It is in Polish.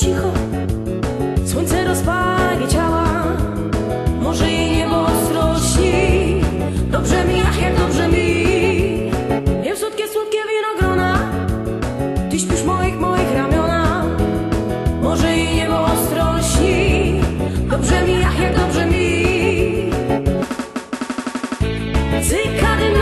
cicho. Słońce rozpali ciała. Może jej niebo ostro Dobrze mi, ach jak dobrze mi. Jem słodkie, słodkie winogrona. Ty śpisz w moich, moich ramionach. Może jej niebo ostro Dobrze mi, ach jak dobrze mi. Cykady